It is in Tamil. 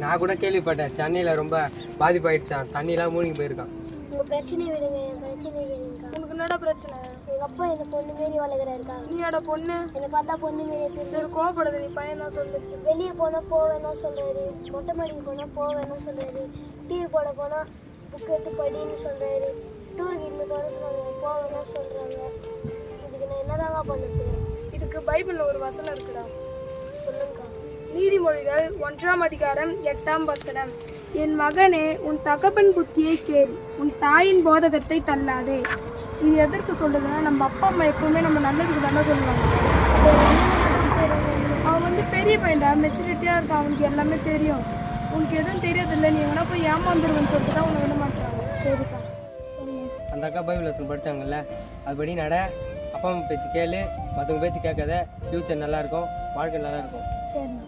நான் கூட கேள்விப்பட்டேன். சென்னையில் ரொம்ப பாதிப்பாயிடுச்சான் தண்ணிலாம் மூழ்கி போயிருக்கான். உங்க பிரச்சனை விடுங்க என் பிரச்சனை கேளுங்கக்கா உனக்கு என்னடா பிரச்சனை? எங்க அப்பா என்ன பொண்ணு மாரி வளர்க்குறாருக்கா? நீயாடா பொண்ணு? என்னை பார்த்தா பொண்ணு மாரி சரி கோவப்படாத நீ பையன் தான் சொல்லு. வெளியே போனா போவேன்னா சொல்றாரு. மொட்டை மாடிக்கு போனா போவேன்னா சொல்றாரு. டிவி போட போனா புக் எடுத்து படின்னு சொல்றாரு. டூருக்கு இருந்து போன சொன்னாங்க போவேன்னா சொல்றாங்க. இதுக்கு நான் என்னதாங்க பண்ணுறது? இதுக்கு பைபிள்ல ஒரு வசனம் இருக்குடா. நீதிமொழிகள் ஒன்றாம் அதிகாரம் எட்டாம் வசனம். என் மகனே உன் தகப்பன் புத்தியை கேள். உன் தாயின் போதகத்தை தள்ளாதே. இது எதற்கு சொல்லுதுன்னா நம்ம அப்பா அம்மா எப்பவுமே நம்ம நல்லதுக்கு தானே சொல்லுவாங்க. அவன் வந்து பெரிய பையன்டா மெச்சூரிட்டியாக இருக்கான் அவனுக்கு எல்லாமே தெரியும். உனக்கு எதுவும் தெரியாதில்ல நீ எங்கன்னா போய் ஏமாந்துருவன்னு சொல்லிட்டு தான் உன்னை விட மாட்டாங்க சரிக்கா சரி அந்த அக்கா பைபிள் படித்தாங்கல்ல அதுபடி நட. அப்பா அம்மா பேச்சு கேளு மற்றவங்க பேச்சு கேட்காத ஃப்யூச்சர் நல்லாயிருக்கும் வாழ்க்கை நல்லா இருக்கும். சரிண்ணா